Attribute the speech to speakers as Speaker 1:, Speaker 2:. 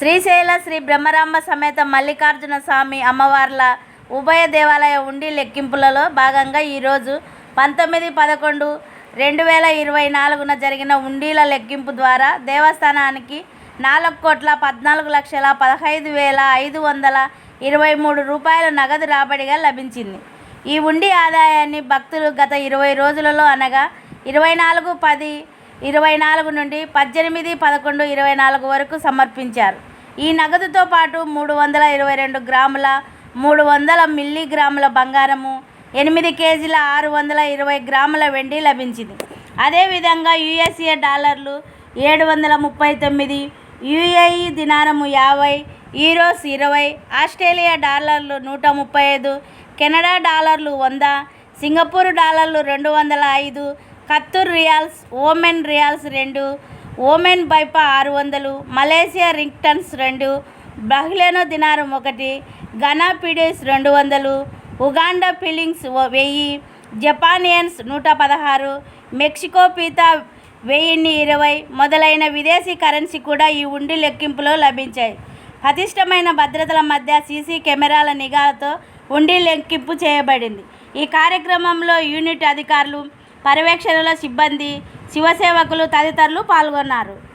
Speaker 1: శ్రీశైల శ్రీ బ్రహ్మరాంబ సమేత మల్లికార్జున స్వామి అమ్మవార్ల ఉభయ దేవాలయ ఉండి లెక్కింపులలో భాగంగా ఈరోజు పంతొమ్మిది పదకొండు రెండు వేల ఇరవై నాలుగున జరిగిన ఉండీల లెక్కింపు ద్వారా దేవస్థానానికి నాలుగు కోట్ల పద్నాలుగు లక్షల పదహైదు వేల ఐదు వందల ఇరవై మూడు రూపాయల నగదు రాబడిగా లభించింది. ఈ ఉండి ఆదాయాన్ని భక్తులు గత ఇరవై రోజులలో అనగా ఇరవై నాలుగు పది ఇరవై నాలుగు నుండి పద్దెనిమిది పదకొండు ఇరవై నాలుగు వరకు సమర్పించారు. ఈ నగదుతో పాటు మూడు వందల ఇరవై రెండు గ్రాముల మూడు వందల మిల్లీగ్రాముల బంగారము ఎనిమిది కేజీల ఆరు వందల ఇరవై గ్రాముల వెండి లభించింది. అదేవిధంగా యుఎస్ఏ డాలర్లు ఏడు వందల ముప్పై తొమ్మిది యుఏఈ దినారము యాభై ఈరోస్ ఇరవై ఆస్ట్రేలియా డాలర్లు నూట ముప్పై ఐదు కెనడా డాలర్లు వంద సింగపూర్ డాలర్లు రెండు వందల ఐదు కత్తూర్ రియాల్స్ ఓమెన్ రియాల్స్ రెండు ఓమెన్ బైపా ఆరు వందలు మలేసియా రింగ్టన్స్ రెండు బహ్లేనో దినారం ఒకటి ఘనా పిడిస్ రెండు వందలు ఉగాండా ఫిల్లింగ్స్ ఓ- వెయ్యి జపానియన్స్ నూట పదహారు మెక్సికో పీతా వెయ్యిన్ని ఇరవై మొదలైన విదేశీ కరెన్సీ కూడా ఈ ఉండి లెక్కింపులో లభించాయి. పటిష్టమైన భద్రతల మధ్య సీసీ కెమెరాల నిఘాతో ఉండి లెక్కింపు చేయబడింది. ఈ కార్యక్రమంలో యూనిట్ అధికారులు పర్యవేక్షణలో సిబ్బంది శివసేవకులు తదితరులు పాల్గొన్నారు.